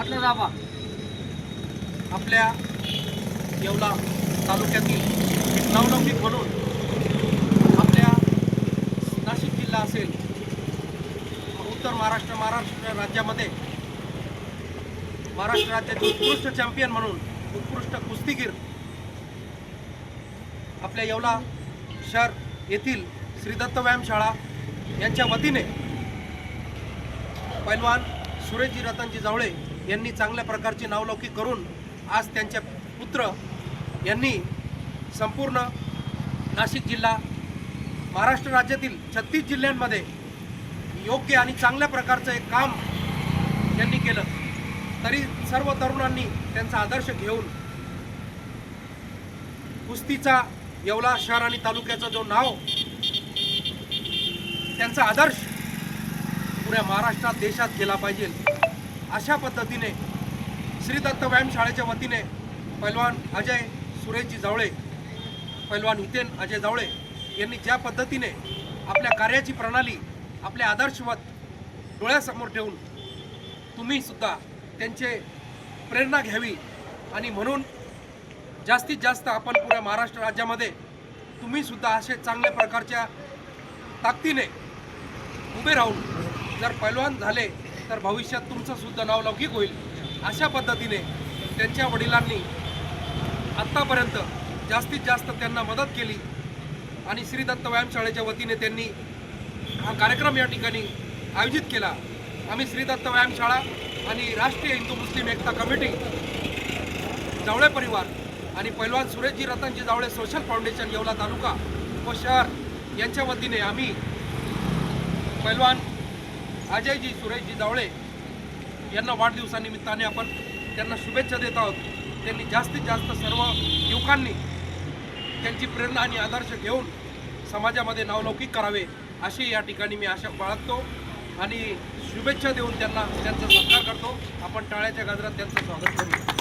म्हटलं जावा. आपल्या येवला तालुक्यातील एक नवलौकिक म्हणून आपल्या नाशिक जिल्हा असेल उत्तर महाराष्ट्र महाराष्ट्र राज्यामध्ये महाराष्ट्र राज्याचे उत्कृष्ट चॅम्पियन म्हणून उत्कृष्ट कुस्तीगीर आपल्या येवला शहर येथील श्री दत्त व्यायामशाळा यांच्या वतीने पैलवान सुरेशजी रतनजी जावळे यांनी चांगल्या प्रकारची नावलौकिक करून आज त्यांचे पुत्र यांनी संपूर्ण नाशिक जिल्हा महाराष्ट्र राज्यातील छत्तीस जिल्ह्यांमध्ये योग्य आणि चांगल्या प्रकारचं एक काम त्यांनी केलं. तरी सर्व तरुणांनी त्यांचा आदर्श घेऊन कुस्तीचा येवला शहर आणि तालुक्याचा जो नाव त्यांचा आदर्श पुऱ्या महाराष्ट्रात देशात गेला पाहिजे. अशा पद्धतीने श्री दत्त व्यायामशाळेच्या वतीने पैलवान अजय सुरेशजी जावळे पैलवान हितेन अजय जावळे यांनी ज्या पद्धतीने आपल्या कार्याची प्रणाली आपले आदर्शवत डोळ्यासमोर ठेवून तुम्ही सुद्धा त्यांचे प्रेरणा घ्यावी आणि म्हणून जास्तीत जास्त आपण पुऱ्या महाराष्ट्र राज्यामध्ये तुम्ही सुद्धा असे चांगल्या प्रकारच्या ताकदीने उभे राहून जर पैलवान झाले तर भविष्यात तुमचं सुद्धा नाव लौकिक होईल. अशा पद्धतीने त्यांच्या वडिलांनी आत्तापर्यंत जास्तीत जास्त त्यांना मदत केली. आणि श्री दत्त व्यायामशाळेच्या वतीने त्यांनी हा कार्यक्रम या ठिकाणी आयोजित केला. आम्ही श्री दत्त व्यायामशाळा आणि राष्ट्रीय हिंदू मुस्लिम एकता कमिटी जावळे परिवार आणि पैलवान सुरेशजी रतनजी जावळे सोशल फाउंडेशन येवला तालुका व शहर यांच्या वतीने आम्ही पैलवान अजयजी सुरेशजी जावळे यांना वाढदिवसानिमित्ताने आपण त्यांना शुभेच्छा देत आहोत. त्यांनी जास्तीत जास्त सर्व युवकांनी त्यांची प्रेरणा आणि आदर्श घेऊन समाजामध्ये नावलौकिक करावे अशी या ठिकाणी मी आशा बाळगतो आणि शुभेच्छा देऊन त्यांना त्यांचा सत्कार करतो. आपण टाळ्याच्या गाजरात त्यांचं स्वागत करूया.